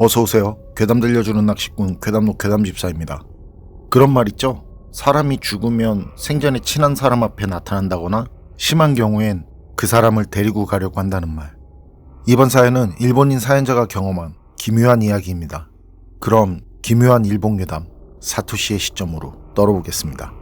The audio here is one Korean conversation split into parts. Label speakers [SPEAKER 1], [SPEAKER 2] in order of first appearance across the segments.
[SPEAKER 1] 어서 오세요. 괴담 들려주는 낚시꾼 괴담로 괴담 집사입니다. 그런 말 있죠? 사람이 죽으면 생전에 친한 사람 앞에 나타난다거나 심한 경우엔 그 사람을 데리고 가려고 한다는 말. 이번 사연은 일본인 사연자가 경험한 기묘한 이야기입니다. 그럼 기묘한 일본 괴담 사토시의 시점으로 떨어보겠습니다.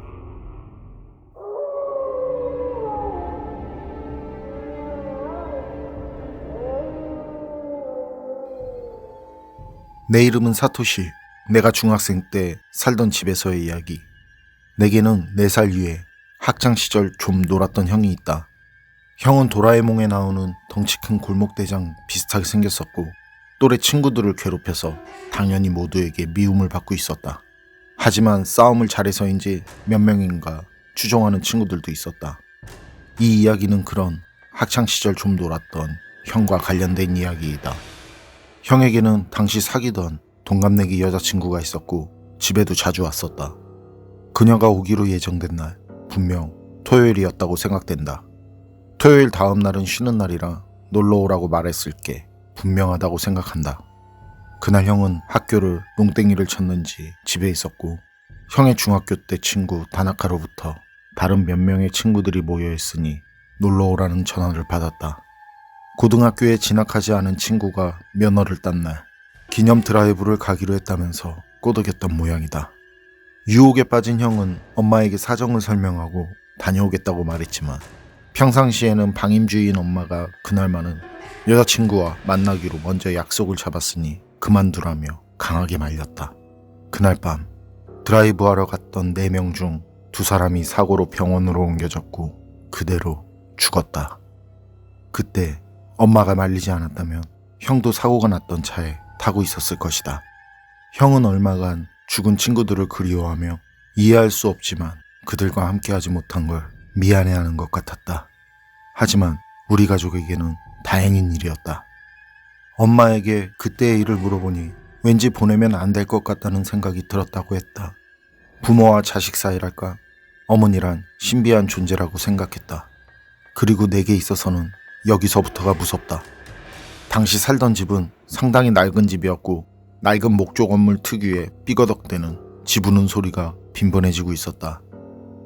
[SPEAKER 1] 내 이름은 사토시. 내가 중학생 때 살던 집에서의 이야기. 내게는 4살 위에 학창 시절 좀 놀았던 형이 있다. 형은 도라에몽에 나오는 덩치 큰 골목대장 비슷하게 생겼었고 또래 친구들을 괴롭혀서 당연히 모두에게 미움을 받고 있었다. 하지만 싸움을 잘해서인지 몇 명인가 추종하는 친구들도 있었다. 이 이야기는 그런 학창 시절 좀 놀았던 형과 관련된 이야기이다. 형에게는 당시 사귀던 동갑내기 여자친구가 있었고 집에도 자주 왔었다. 그녀가 오기로 예정된 날 분명 토요일이었다고 생각된다. 토요일 다음 날은 쉬는 날이라 놀러 오라고 말했을 게 분명하다고 생각한다. 그날 형은 학교를 농땡이를 쳤는지 집에 있었고 형의 중학교 때 친구 다나카로부터 다른 몇 명의 친구들이 모여 있으니 놀러 오라는 전화를 받았다. 고등학교에 진학하지 않은 친구가 면허를 딴 날 기념 드라이브를 가기로 했다면서 꼬드겼던 모양이다. 유혹에 빠진 형은 엄마에게 사정을 설명하고 다녀오겠다고 말했지만 평상시에는 방임주의인 엄마가 그날만은 여자친구와 만나기로 먼저 약속을 잡았으니 그만두라며 강하게 말렸다. 그날 밤 드라이브하러 갔던 네명중 두 사람이 사고로 병원으로 옮겨졌고 그대로 죽었다. 그때 엄마가 말리지 않았다면 형도 사고가 났던 차에 타고 있었을 것이다. 형은 얼마간 죽은 친구들을 그리워하며 이해할 수 없지만 그들과 함께하지 못한 걸 미안해하는 것 같았다. 하지만 우리 가족에게는 다행인 일이었다. 엄마에게 그때의 일을 물어보니 왠지 보내면 안 될 것 같다는 생각이 들었다고 했다. 부모와 자식 사이랄까 어머니란 신비한 존재라고 생각했다. 그리고 내게 있어서는 여기서부터가 무섭다. 당시 살던 집은 상당히 낡은 집이었고 낡은 목조 건물 특유의 삐거덕대는 지부는 소리가 빈번해지고 있었다.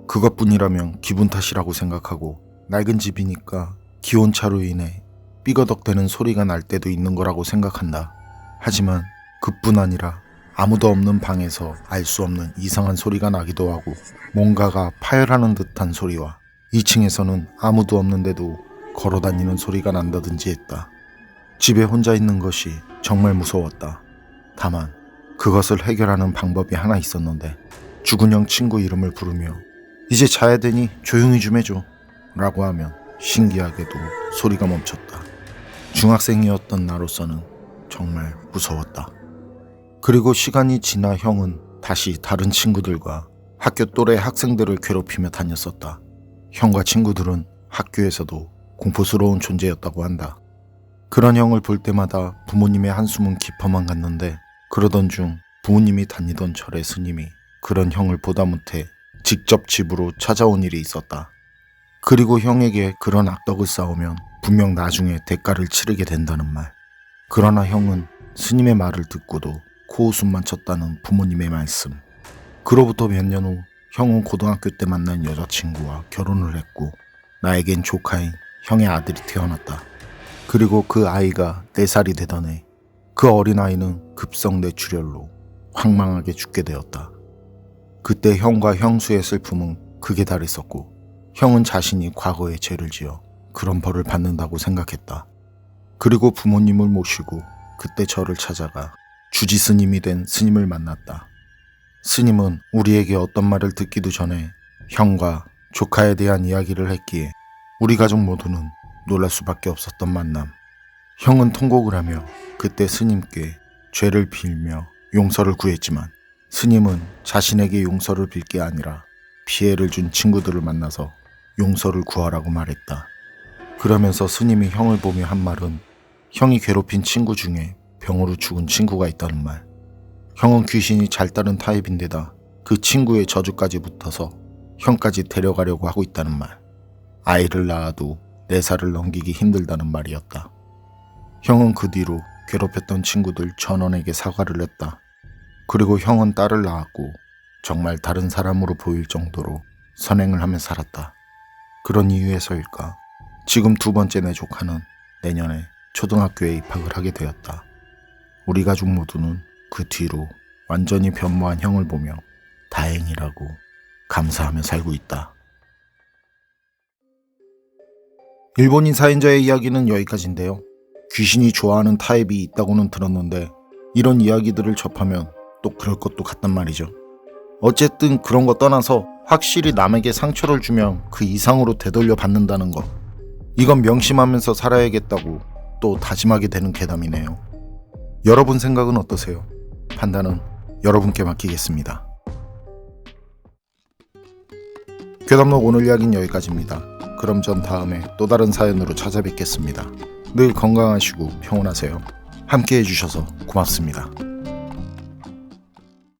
[SPEAKER 1] 그것뿐이라면 기분 탓이라고 생각하고 낡은 집이니까 기온차로 인해 삐거덕대는 소리가 날 때도 있는 거라고 생각한다. 하지만 그뿐 아니라 아무도 없는 방에서 알 수 없는 이상한 소리가 나기도 하고 뭔가가 파열하는 듯한 소리와 2층에서는 아무도 없는데도 걸어 다니는 소리가 난다든지 했다. 집에 혼자 있는 것이 정말 무서웠다. 다만 그것을 해결하는 방법이 하나 있었는데 죽은 형 친구 이름을 부르며 이제 자야 되니 조용히 좀 해줘 라고 하면 신기하게도 소리가 멈췄다. 중학생이었던 나로서는 정말 무서웠다. 그리고 시간이 지나 형은 다시 다른 친구들과 학교 또래 학생들을 괴롭히며 다녔었다. 형과 친구들은 학교에서도 공포스러운 존재였다고 한다. 그런 형을 볼 때마다 부모님의 한숨은 깊어만 갔는데 그러던 중 부모님이 다니던 절의 스님이 그런 형을 보다 못해 직접 집으로 찾아온 일이 있었다. 그리고 형에게 그런 악덕을 쌓으면 분명 나중에 대가를 치르게 된다는 말. 그러나 형은 스님의 말을 듣고도 코웃음만 쳤다는 부모님의 말씀. 그로부터 몇 년 후 형은 고등학교 때 만난 여자친구와 결혼을 했고 나에겐 조카인 형의 아들이 태어났다. 그리고 그 아이가 4살이 되던 해 그 어린아이는 급성 뇌출혈로 황망하게 죽게 되었다. 그때 형과 형수의 슬픔은 극에 달했었고 형은 자신이 과거에 죄를 지어 그런 벌을 받는다고 생각했다. 그리고 부모님을 모시고 그때 저를 찾아가 주지 스님이 된 스님을 만났다. 스님은 우리에게 어떤 말을 듣기도 전에 형과 조카에 대한 이야기를 했기에 우리 가족 모두는 놀랄 수밖에 없었던 만남. 형은 통곡을 하며 그때 스님께 죄를 빌며 용서를 구했지만 스님은 자신에게 용서를 빌 게 아니라 피해를 준 친구들을 만나서 용서를 구하라고 말했다. 그러면서 스님이 형을 보며 한 말은 형이 괴롭힌 친구 중에 병으로 죽은 친구가 있다는 말. 형은 귀신이 잘 따른 타입인데다 그 친구의 저주까지 붙어서 형까지 데려가려고 하고 있다는 말. 아이를 낳아도 네 살을 넘기기 힘들다는 말이었다. 형은 그 뒤로 괴롭혔던 친구들 전원에게 사과를 했다. 그리고 형은 딸을 낳았고 정말 다른 사람으로 보일 정도로 선행을 하며 살았다. 그런 이유에서일까? 지금 두 번째 내 조카는 내년에 초등학교에 입학을 하게 되었다. 우리 가족 모두는 그 뒤로 완전히 변모한 형을 보며 다행이라고 감사하며 살고 있다. 일본인 사연자의 이야기는 여기까지인데요. 귀신이 좋아하는 타입이 있다고는 들었는데 이런 이야기들을 접하면 또 그럴 것도 같단 말이죠. 어쨌든 그런 거 떠나서 확실히 남에게 상처를 주면 그 이상으로 되돌려 받는다는 것. 이건 명심하면서 살아야겠다고 또 다짐하게 되는 괴담이네요. 여러분 생각은 어떠세요? 판단은 여러분께 맡기겠습니다. 괴담록 오늘 이야기는 여기까지입니다. 그럼 전 다음에 또 다른 사연으로 찾아뵙겠습니다. 늘 건강하시고 평온하세요. 함께 해주셔서 고맙습니다.